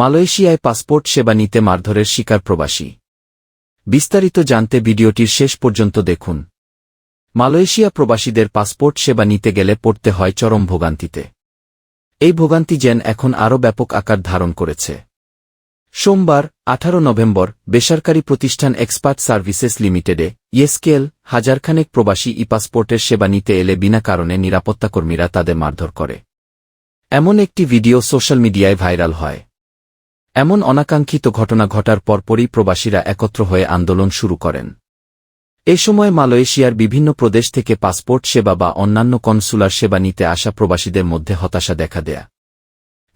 মালয়েশিয়ায় পাসপোর্ট সেবা নিতে মারধরের শিকার প্রবাসী। বিস্তারিত জানতে ভিডিওটির শেষ পর্যন্ত দেখুন। মালয়েশিয়া প্রবাসীদের পাসপোর্ট সেবা নিতে গেলে পড়তে হয় চরম ভোগান্তিতে। এই ভোগান্তি যেন এখন আরও ব্যাপক আকার ধারণ করেছে। সোমবার, আঠারো নভেম্বর, বেসরকারি প্রতিষ্ঠান এক্সপার্ট সার্ভিসেস লিমিটেডে ইয়েস্কেল হাজারখানেক প্রবাসী ই পাসপোর্টের সেবা নিতে এলে বিনা কারণে নিরাপত্তাকর্মীরা তাদের মারধর করে। এমন একটি ভিডিও সোশ্যাল মিডিয়ায় ভাইরাল হয়। এমন অনাকাঙ্ক্ষিত ঘটনা ঘটার পরপরই প্রবাসীরা একত্র হয়ে আন্দোলন শুরু করেন। এ সময় মালয়েশিয়ার বিভিন্ন প্রদেশ থেকে পাসপোর্ট সেবা বা অন্যান্য কনসুলার সেবা নিতে আসা প্রবাসীদের মধ্যে হতাশা দেখা দেয়া।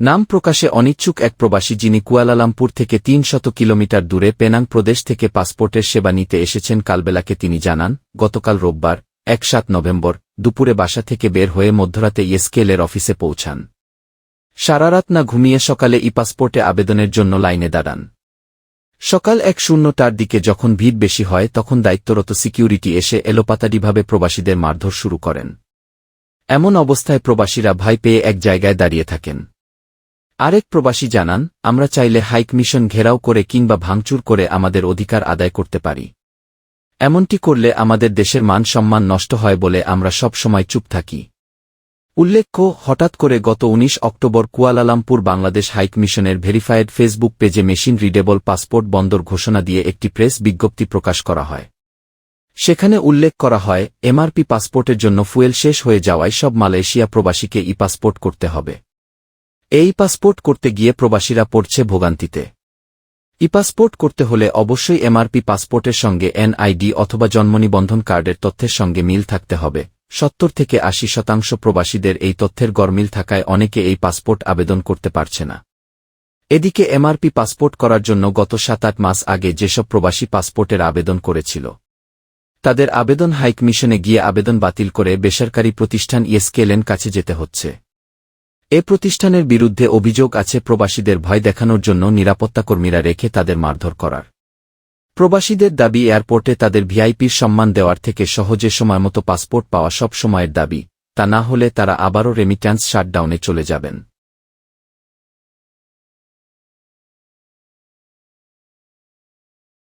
নাম প্রকাশে অনিচ্ছুক এক প্রবাসী যিনি কুয়ালালামপুর থেকে তিন শত কিলোমিটার দূরে পেনাং প্রদেশ থেকে পাসপোর্টের সেবা নিতে এসেছেন কালবেলাকে তিনি জানান, গতকাল রোববার, এক সাত নভেম্বর, দুপুরে বাসা থেকে বের হয়ে মধ্যরাতে ইয়েস্কেলের অফিসে পৌঁছান। সারারাত না ঘুমিয়ে সকালে ই পাসপোর্টে আবেদনের জন্য লাইনে দাঁড়ান। সকাল এক শূন্যটার দিকে যখন ভিড় বেশি হয়, তখন দায়িত্বরত সিকিউরিটি এসে এলোপাতাড়িভাবে প্রবাসীদের মারধর শুরু করেন। এমন অবস্থায় প্রবাসীরা ভয় পেয়ে এক জায়গায় দাঁড়িয়ে থাকেন। আরেক প্রবাসী জানান, আমরা চাইলে হাইক মিশন ঘেরাও করে কিংবা ভাঙচুর করে আমাদের অধিকার আদায় করতে পারি। এমনটি করলে আমাদের দেশের মান সম্মান নষ্ট হয় বলে আমরা সব সময় চুপ থাকি। উল্লেখ্য, হঠাৎ করে গত ১৯ অক্টোবর কুয়ালালামপুর বাংলাদেশ হাইক মিশনের ভেরিফায়েড ফেসবুক পেজে মেশিন রিডেবল পাসপোর্ট বন্দর ঘোষণা দিয়ে একটি প্রেস বিজ্ঞপ্তি প্রকাশ করা হয়। সেখানে উল্লেখ করা হয়, এমআরপি পাসপোর্টের জন্য ফুয়েল শেষ হয়ে যাওয়ায় সব মালয়েশিয়া প্রবাসীকে ই পাসপোর্ট করতে হবে। এই পাসপোর্ট করতে গিয়ে প্রবাসীরা পড়ছে ভোগান্তিতে। ই পাসপোর্ট করতে হলে অবশ্যই এমআরপি পাসপোর্টের সঙ্গে এনআইডি অথবা জন্মনিবন্ধন কার্ডের তথ্যের সঙ্গে মিল থাকতে হবে। সত্তর থেকে আশি শতাংশ প্রবাসীদের এই তথ্যের গরমিল থাকায় অনেকে এই পাসপোর্ট আবেদন করতে পারছে না। এদিকে এমআরপি পাসপোর্ট করার জন্য গত সাত আট মাস আগে যেসব প্রবাসী পাসপোর্টের আবেদন করেছিল, তাদের আবেদন হাইক মিশনে গিয়ে আবেদন বাতিল করে বেসরকারি প্রতিষ্ঠান ইয়েস্কেলেন কাছে যেতে হচ্ছে। এ প্রতিষ্ঠানের বিরুদ্ধে অভিযোগ আছে, প্রবাসীদের ভয় দেখানোর জন্য নিরাপত্তাকর্মীরা রেখে তাদের মারধর করার। প্রবাসীদের দাবি এয়ারপোর্টে তাদের ভিআইপির সম্মান দেওয়ার থেকে সহজে সময়মতো পাসপোর্ট পাওয়া সব সময়ের দাবি, তা না হলে তারা আবারও রেমিট্যান্স শাটডাউনে চলে যাবেন।